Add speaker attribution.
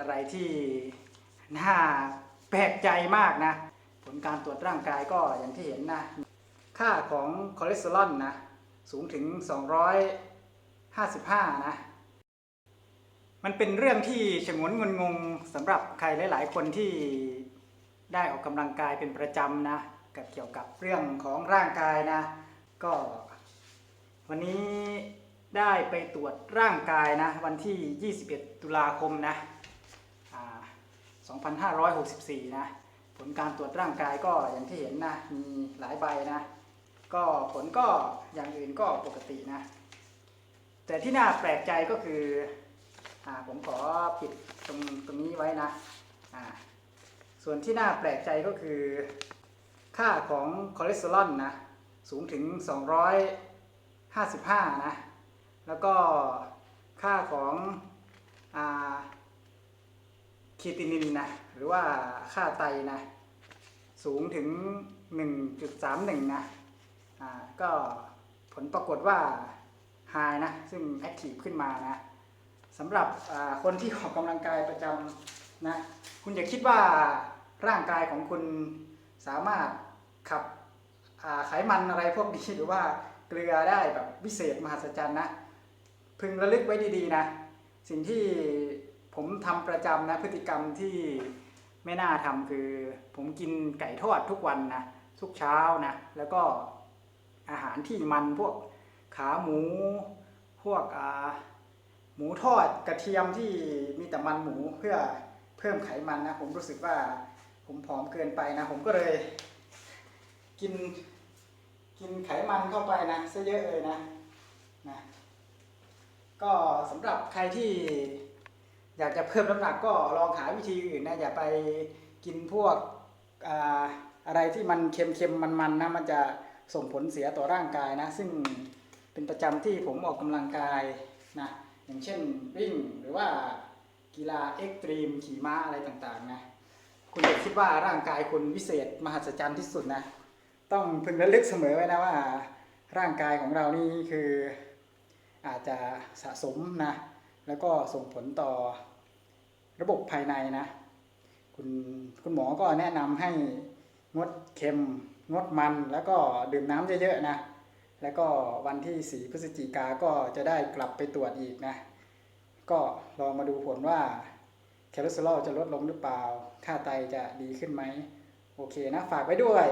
Speaker 1: อะไรที่น่าแปลกใจมากนะ ผลการตรวจร่างกายก็อย่างที่เห็นนะ ค่าของคอเลสเตอรอลนะ สูงถึง 255 นะ มันเป็นเรื่องที่ฉงนงนงงสำหรับใครหลาย ๆ คนที่ได้ออกกำลังกายเป็นประจำนะกับเกี่ยวกับเรื่องของร่างกายนะ ก็ วันนี้ได้ไปตรวจร่างกายนะ วันที่ 21 ตุลาคมนะ 2564 นะ ผลการตรวจร่างกายก็อย่างที่เห็นนะ มีหลายใบนะ ก็ผลก็อย่างอื่นก็ปกตินะ แต่ที่น่าแปลกใจก็คืออ่าผมขอปิดตรงตรงนี้ไว้นะอ่าส่วนที่น่าแปลกใจก็คือ ค่าของคอเลสเตอรอลนะ สูงถึง 255 นะ แล้วก็ค่าของอ่า คีตินินนะหรือว่าค่าไตนะสูงถึง 1.31 นะอ่าก็ผลปรากฏว่า high นะซึ่ง active ขึ้นมานะสำหรับอ่าคนที่ออกกำลังกายประจำนะคุณอย่าคิดว่าร่างกายของคุณสามารถขับอ่าไขมันอะไรพวกนี้หรือว่าเกลือได้แบบวิเศษมหัศจรรย์นะ พึงระลึกไว้ดีๆนะ สิ่งที่ ผมทำประจำนะพฤติกรรมที่ไม่น่าทำคือ ผมกินไก่ทอดทุกวันนะทุกเช้านะแล้วก็อาหารที่มันพวกขาหมู พวกหมูทอดกระเทียมที่มีแต่มันหมูเพื่อเพิ่มไขมันนะผมรู้สึกว่าผมผอมเกินไปนะ ผมก็เลย กินกินไขมันเข้าไปนะซะเยอะเลยนะนะ ก็สำหรับใครที่ อยากจะเพิ่มน้ำหนักก็ลองหาวิธีอื่นนะอย่าไปกินพวกอะไรที่มันเค็มๆมันๆนะมันจะส่งผลเสียต่อร่างกายนะ ซึ่งเป็นประจำที่ผมออกกำลังกายนะอย่างเช่นวิ่งหรือว่ากีฬาเอ็กตรีมขี่ม้าอะไรต่างๆนะคุณอย่าคิดว่าร่างกายคุณวิเศษมหัศจรรย์ที่สุดนะ ต้องพึงระลึกเสมอไว้นะว่า ร่างกายของเรานี่คืออาจจะสะสมนะ แล้วก็ส่งผลต่อระบบภายในนะ คุณคุณหมอก็แนะนำให้งดเค็มงดมันแล้วก็ดื่มน้ำเยอะๆนะ แล้วก็วันที่ 4 พฤศจิกาก็จะได้กลับไปตรวจอีกนะ ก็ลองมาดูผลว่าคอเลสเตอรอลจะลดลงหรือเปล่า ค่าไตจะดีขึ้นไหม โอเคนะ ฝากไว้ด้วย